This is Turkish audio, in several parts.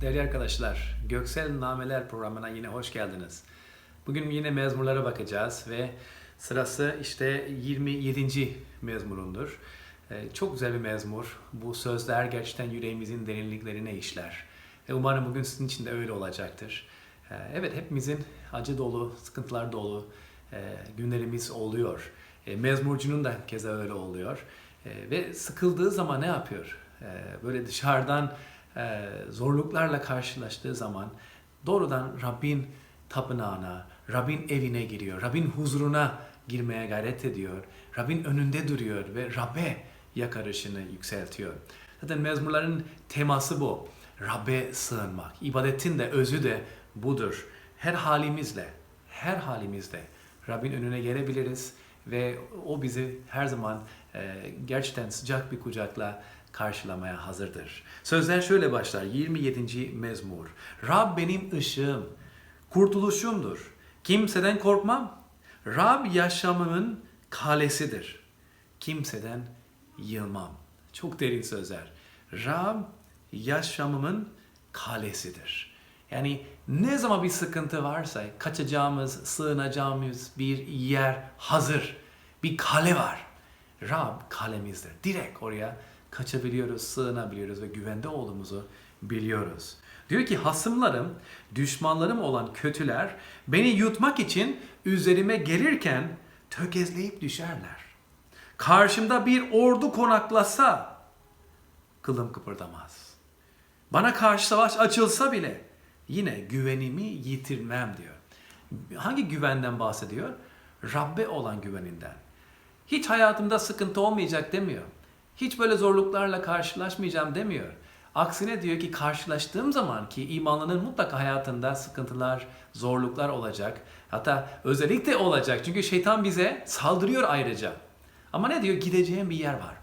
Sevgili arkadaşlar, Göksel Nameler programına yine hoş geldiniz. Bugün yine mezmurlara bakacağız ve sırası işte 27. mezmurundur. Ee, Çok güzel bir mezmur. Bu sözler gerçekten yüreğimizin derinliklerine işler. Ve umarım bugün sizin için de öyle olacaktır. Ee, Evet, hepimizin acı dolu, sıkıntılar dolu e, günlerimiz oluyor. E, Mezmurcunun da keza öyle oluyor. E, Ve sıkıldığı zaman ne yapıyor? Böyle dışarıdan e, zorluklarla karşılaştığı zaman doğrudan Rabbin tapınağına, Rabbin evine giriyor. Rabbin huzuruna girmeye gayret ediyor. Rabbin önünde duruyor ve Rabbe yakarışını yükseltiyor. Zaten mezmurların teması bu. Rabbe sığınmak. İbadetin de özü de budur. Her halimizle, her halimizde Rabbin önüne gelebiliriz ve o bizi her zaman e, gerçekten sıcak bir kucakla karşılamaya hazırdır. Sözler şöyle başlar. 27. mezmur. Rab benim ışığım, kurtuluşumdur. Kimseden korkmam. Rab yaşamımın kalesidir. Kimseden yılmam. Çok derin sözler. Rab yaşamımın kalesidir. Yani ne zaman bir sıkıntı varsa kaçacağımız, sığınacağımız bir yer hazır. Bir kale var. Rab kalemizdir. Direkt oraya kaçabiliyoruz, sığınabiliyoruz ve güvende olduğumuzu biliyoruz. Diyor ki hasımlarım, düşmanlarım olan kötüler beni yutmak için üzerime gelirken tökezleyip düşerler. Karşımda bir ordu konaklasa kılım kıpırdamaz. Bana karşı savaş açılsa bile yine güvenimi yitirmem diyor. Hangi güvenden bahsediyor? Rabbe olan güveninden. Hiç hayatımda sıkıntı olmayacak demiyor. Hiç böyle zorluklarla karşılaşmayacağım demiyor. Aksine diyor ki karşılaştığım zaman ki imanlının mutlaka hayatında sıkıntılar, zorluklar olacak. Hatta özellikle olacak. Çünkü şeytan bize saldırıyor ayrıca. Ama ne diyor? Gideceğim bir yer var.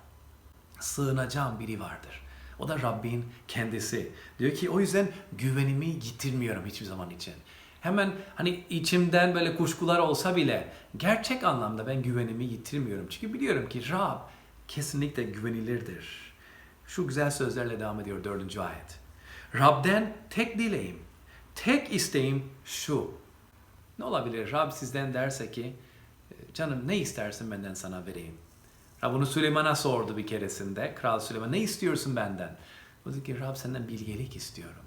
Sığınacağım biri vardır. O da Rabbin kendisi. Diyor ki o yüzden güvenimi yitirmiyorum hiçbir zaman için. Hemen hani içimden böyle kuşkular olsa bile gerçek anlamda ben güvenimi yitirmiyorum. Çünkü biliyorum ki Rab kesinlikle güvenilirdir. Şu güzel sözlerle devam ediyor dördüncü ayet. Rab'den tek dileğim, tek isteğim şu. Ne olabilir? Rab sizden derse ki canım ne istersin benden sana vereyim. Rab bunu Süleyman'a sordu bir keresinde. Kral Süleyman ne istiyorsun benden? O dedi ki Rab senden bilgelik istiyorum.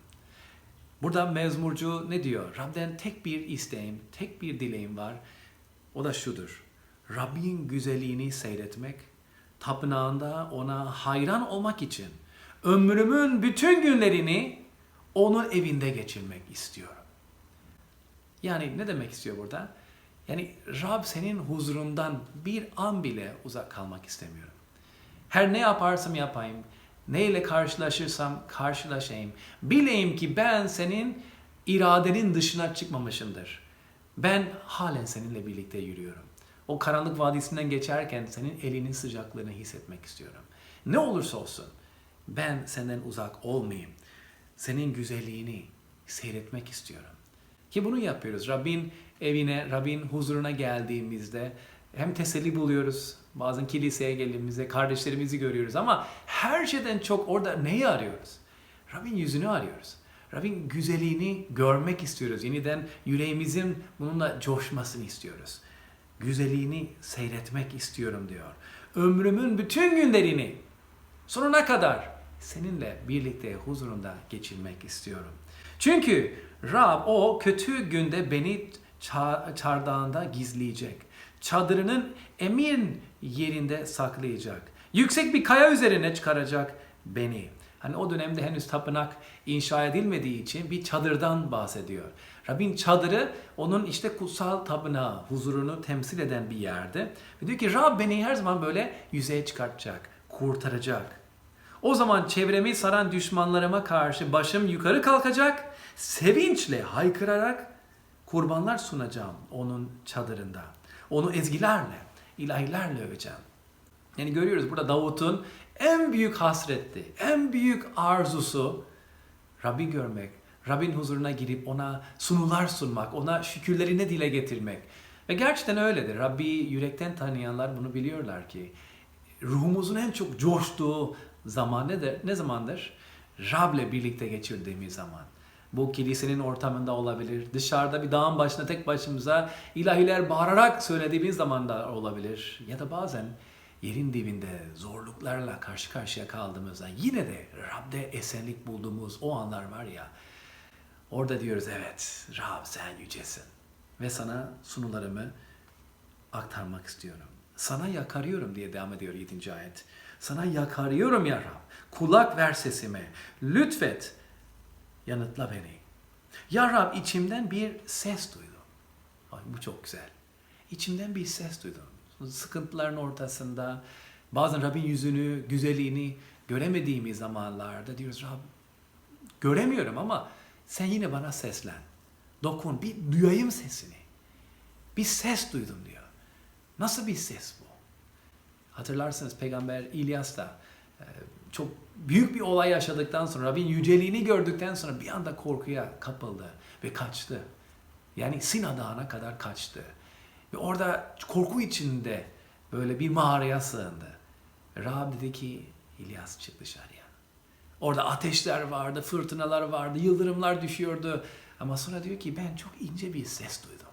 Burada mezmurcu ne diyor? Rab'den tek bir isteğim, tek bir dileğim var. O da şudur. Rabbin güzelliğini seyretmek, tapınağında ona hayran olmak için ömrümün bütün günlerini onun evinde geçirmek istiyorum. Yani ne demek istiyor burada? Yani Rab senin huzurundan bir an bile uzak kalmak istemiyorum. Her ne yaparsam yapayım, neyle karşılaşırsam karşılaşayım. Bileyim ki ben senin iradenin dışına çıkmamışımdır. Ben halen seninle birlikte yürüyorum. O karanlık vadisinden geçerken senin elinin sıcaklığını hissetmek istiyorum. Ne olursa olsun ben senden uzak olmayayım. Senin güzelliğini seyretmek istiyorum. Ki bunu yapıyoruz. Rabbin evine, Rabbin huzuruna geldiğimizde hem teselli buluyoruz. Bazen kiliseye geldiğimizde kardeşlerimizi görüyoruz ama her şeyden çok orada neyi arıyoruz? Rabbin yüzünü arıyoruz. Rabbin güzelliğini görmek istiyoruz. Yeniden yüreğimizin bununla coşmasını istiyoruz. Güzelliğini seyretmek istiyorum diyor. Ömrümün bütün günlerini sonuna kadar seninle birlikte huzurunda geçirmek istiyorum. Çünkü Rab o kötü günde beni çardağında gizleyecek. Çadırının emin yerinde saklayacak. Yüksek bir kaya üzerine çıkaracak beni. Hani o dönemde henüz tapınak inşa edilmediği için bir çadırdan bahsediyor. Rabbin çadırı onun işte kutsal tapınağı, huzurunu temsil eden bir yerde. Ve diyor ki Rab beni her zaman böyle yüzeye çıkartacak, kurtaracak. O zaman çevremi saran düşmanlarıma karşı başım yukarı kalkacak, sevinçle haykırarak kurbanlar sunacağım onun çadırında. Onu ezgilerle, ilahilerle öveceğim. Yani görüyoruz burada Davut'un en büyük hasretti, en büyük arzusu Rabbi görmek, Rabbin huzuruna girip ona sunular sunmak, ona şükürlerini dile getirmek. Ve gerçekten öyledir. Rabbi yürekten tanıyanlar bunu biliyorlar ki ruhumuzun en çok coştuğu zaman nedir? Ne zamandır? Rab'le birlikte geçirdiğimiz zaman. Bu kilisenin ortamında olabilir. Dışarıda bir dağın başına tek başımıza ilahiler bağırarak söylediğimiz zaman da olabilir. Ya da bazen yerin dibinde zorluklarla karşı karşıya kaldığımızda yine de Rab'de esenlik bulduğumuz o anlar var ya. Orada diyoruz evet Rab sen yücesin. Ve sana sunularımı aktarmak istiyorum. Sana yakarıyorum diye devam ediyor 7. ayet. Sana yakarıyorum ya Rab. Kulak ver sesime. Lütfet. Yanıtla beni. Ya Rab içimden bir ses duydum. Ay, bu çok güzel. İçimden bir ses duydum. Sıkıntıların ortasında bazen Rab'in yüzünü, güzelliğini göremediğimiz zamanlarda diyoruz Rab göremiyorum ama sen yine bana seslen. Dokun, bir duyayım sesini. Bir ses duydum diyor. Nasıl bir ses bu? Hatırlarsınız Peygamber İlyas da e, çok büyük bir olay yaşadıktan sonra Rabbin yüceliğini gördükten sonra bir anda korkuya kapıldı ve kaçtı. Yani Sina Dağı'na kadar kaçtı. Ve orada korku içinde böyle bir mağaraya sığındı. Rab dedi ki İlyas çık dışarıya. Orada ateşler vardı, fırtınalar vardı, yıldırımlar düşüyordu. Ama sonra diyor ki ben çok ince bir ses duydum.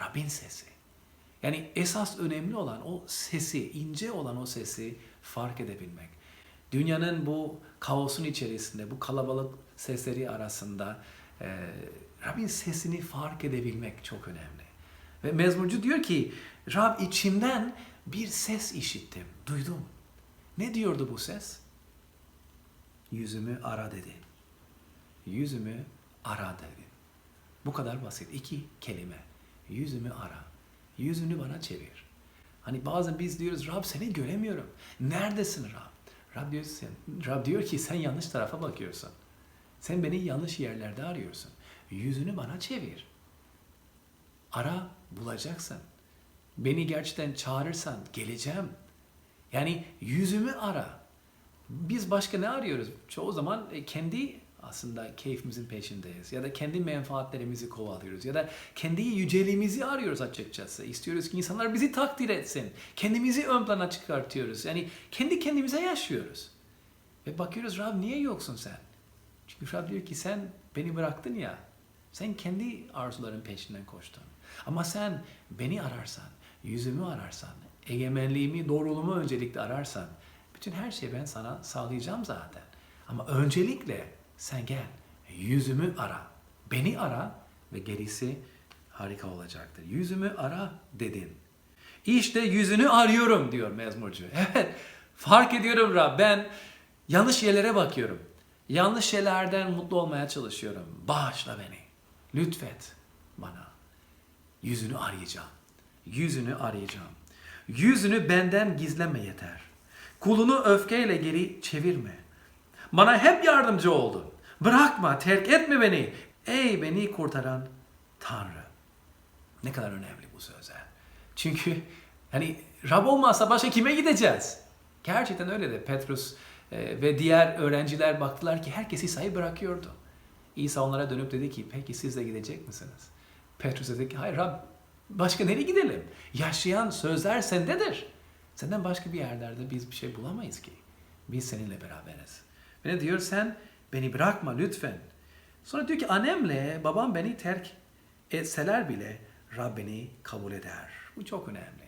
Rabbin sesi. Yani esas önemli olan o sesi, ince olan o sesi fark edebilmek. Dünyanın bu kaosun içerisinde, bu kalabalık sesleri arasında e, Rabbin sesini fark edebilmek çok önemli. Ve mezmurcu diyor ki, Rab içimden bir ses işittim, duydum. Ne diyordu bu ses? Yüzümü ara dedi. Yüzümü ara dedi. Bu kadar basit. İki kelime. Yüzümü ara. Yüzünü bana çevir. Hani bazen biz diyoruz Rab seni göremiyorum. Neredesin Rab? Rab diyor, sen, Rab diyor ki sen yanlış tarafa bakıyorsun. Sen beni yanlış yerlerde arıyorsun. Yüzünü bana çevir. Ara bulacaksın. Beni gerçekten çağırırsan geleceğim. Yani yüzümü ara. Biz başka ne arıyoruz? Çoğu zaman e, kendi aslında keyfimizin peşindeyiz. Ya da kendi menfaatlerimizi kovalıyoruz. Ya da kendi yüceliğimizi arıyoruz açıkçası. İstiyoruz ki insanlar bizi takdir etsin. Kendimizi ön plana çıkartıyoruz. Yani kendi kendimize yaşıyoruz. Ve bakıyoruz Rab niye yoksun sen? Çünkü Rab diyor ki sen beni bıraktın ya. Sen kendi arzuların peşinden koştun. Ama sen beni ararsan, yüzümü ararsan, egemenliğimi, doğruluğumu öncelikle ararsan, bütün her şeyi ben sana sağlayacağım zaten. Ama öncelikle sen gel, yüzümü ara, beni ara ve gerisi harika olacaktır. Yüzümü ara dedin. İşte yüzünü arıyorum diyor mezmurcu. Evet, fark ediyorum Rab ben yanlış yerlere bakıyorum. Yanlış şeylerden mutlu olmaya çalışıyorum. Bağışla beni. Lütfet bana. Yüzünü arayacağım. Yüzünü arayacağım. Yüzünü benden gizleme yeter. Kulunu öfkeyle geri çevirme. Bana hep yardımcı oldun. Bırakma, terk etme beni. Ey beni kurtaran Tanrı. Ne kadar önemli bu sözler. Çünkü hani Rab olmazsa başka kime gideceğiz? Gerçekten öyle de Petrus e, ve diğer öğrenciler baktılar ki herkes İsa'yı bırakıyordu. İsa onlara dönüp dedi ki peki siz de gidecek misiniz? Petrus dedi ki hayır Rab başka nereye gidelim? Yaşayan sözler sendedir. Senden başka bir yerlerde biz bir şey bulamayız ki. Biz seninle beraberiz. Ve ne diyor? Sen beni bırakma lütfen. Sonra diyor ki annemle babam beni terk etseler bile Rab beni kabul eder. Bu çok önemli.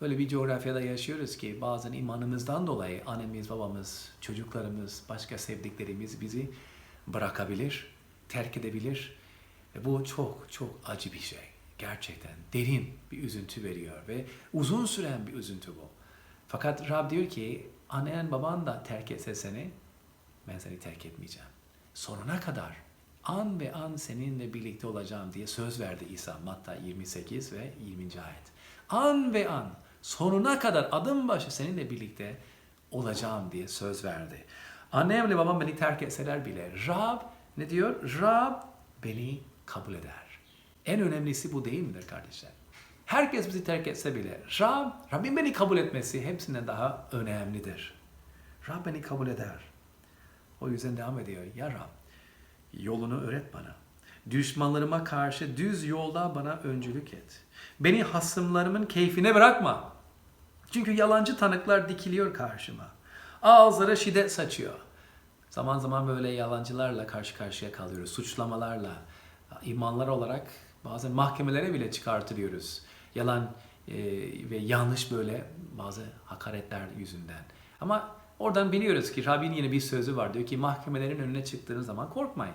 Böyle bir coğrafyada yaşıyoruz ki bazen imanımızdan dolayı annemiz, babamız, çocuklarımız, başka sevdiklerimiz bizi bırakabilir, terk edebilir. Ve bu çok çok acı bir şey. Gerçekten derin bir üzüntü veriyor ve uzun süren bir üzüntü bu. Fakat Rab diyor ki annen baban da terk etse seni ben seni terk etmeyeceğim. Sonuna kadar an ve an seninle birlikte olacağım diye söz verdi İsa Matta 28 ve 20. ayet. An ve an sonuna kadar adım başı seninle birlikte olacağım diye söz verdi. Annemle babam beni terk etseler bile Rab ne diyor? Rab beni kabul eder. En önemlisi bu değil midir kardeşler? Herkes bizi terk etse bile Rab, Rabbim beni kabul etmesi hepsinden daha önemlidir. Rab beni kabul eder. O yüzden devam ediyor. Ya Rab, yolunu öğret bana. Düşmanlarıma karşı düz yolda bana öncülük et. Beni hasımlarımın keyfine bırakma. Çünkü yalancı tanıklar dikiliyor karşıma. Ağızları şiddet saçıyor. Zaman zaman böyle yalancılarla karşı karşıya kalıyoruz. Suçlamalarla. İmanlar olarak bazen mahkemelere bile çıkartılıyoruz. Yalan e, ve yanlış böyle bazı hakaretler yüzünden. Ama oradan biliyoruz ki Rabbin yine bir sözü var. Diyor ki mahkemelerin önüne çıktığınız zaman korkmayın.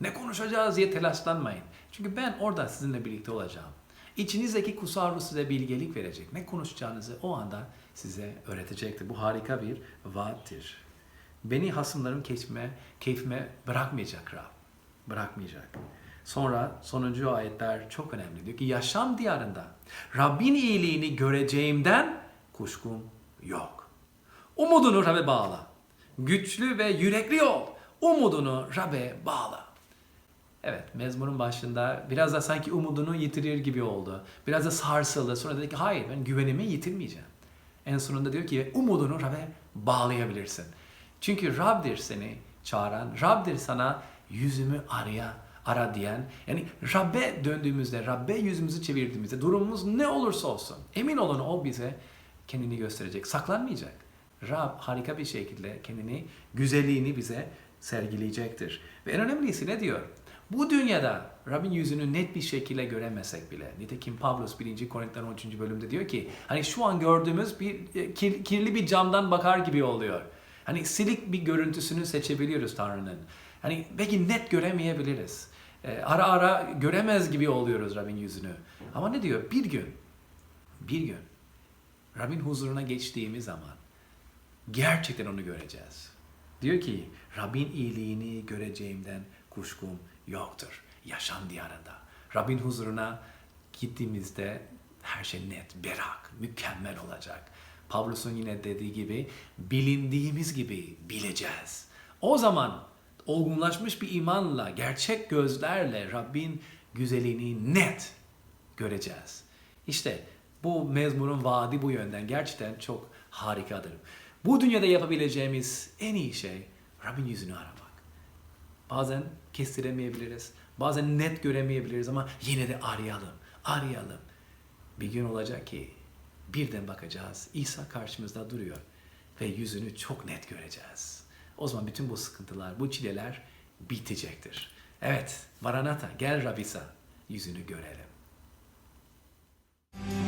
Ne konuşacağız diye telaşlanmayın. Çünkü ben orada sizinle birlikte olacağım. İçinizdeki kutsal ruh size bilgelik verecek. Ne konuşacağınızı o anda size öğretecektir. Bu harika bir vaattir. Beni hasımlarım keyfime, keyfime bırakmayacak Rab. Bırakmayacak. Sonra sonuncu ayetler çok önemli. Diyor ki yaşam diyarında Rabbin iyiliğini göreceğimden kuşkum yok. Umudunu Rab'be bağla. Güçlü ve yürekli ol. Umudunu Rab'be bağla. Evet, mezmurun başında biraz da sanki umudunu yitirir gibi oldu. Biraz da sarsıldı. Sonra dedi ki hayır ben güvenimi yitirmeyeceğim. En sonunda diyor ki umudunu Rab'be bağlayabilirsin. Çünkü Rab'dir seni çağıran, Rab'dir sana yüzümü araya ara diyen. Yani Rab'be döndüğümüzde, Rab'be yüzümüzü çevirdiğimizde durumumuz ne olursa olsun emin olun o bize kendini gösterecek, saklanmayacak. Rab harika bir şekilde kendini, güzelliğini bize sergileyecektir. Ve en önemlisi ne diyor? Bu dünyada Rabbin yüzünü net bir şekilde göremesek bile. Nitekim Pavlus 1. Korintiler 13. bölümde diyor ki hani şu an gördüğümüz bir e, kir- kirli bir camdan bakar gibi oluyor. Hani silik bir görüntüsünü seçebiliyoruz Tanrı'nın. Hani belki net göremeyebiliriz. Ee, ara ara göremez gibi oluyoruz Rabbin yüzünü. Ama ne diyor? Bir gün, bir gün Rabbin huzuruna geçtiğimiz zaman gerçekten onu göreceğiz. Diyor ki Rabbin iyiliğini göreceğimden kuşkum yoktur. Yaşam diyarında. Rabbin huzuruna gittiğimizde her şey net, berrak, mükemmel olacak. Pavlus'un yine dediği gibi bilindiğimiz gibi bileceğiz. O zaman olgunlaşmış bir imanla, gerçek gözlerle Rabbin güzelliğini net göreceğiz. İşte bu mezmurun vaadi bu yönden gerçekten çok harikadır. Bu dünyada yapabileceğimiz en iyi şey Rabbin yüzünü aramak. Bazen kestiremeyebiliriz, bazen net göremeyebiliriz ama yine de arayalım, arayalım. Bir gün olacak ki birden bakacağız, İsa karşımızda duruyor ve yüzünü çok net göreceğiz. O zaman bütün bu sıkıntılar, bu çileler bitecektir. Evet, Maranata, gel Rabisa, yüzünü görelim. Müzik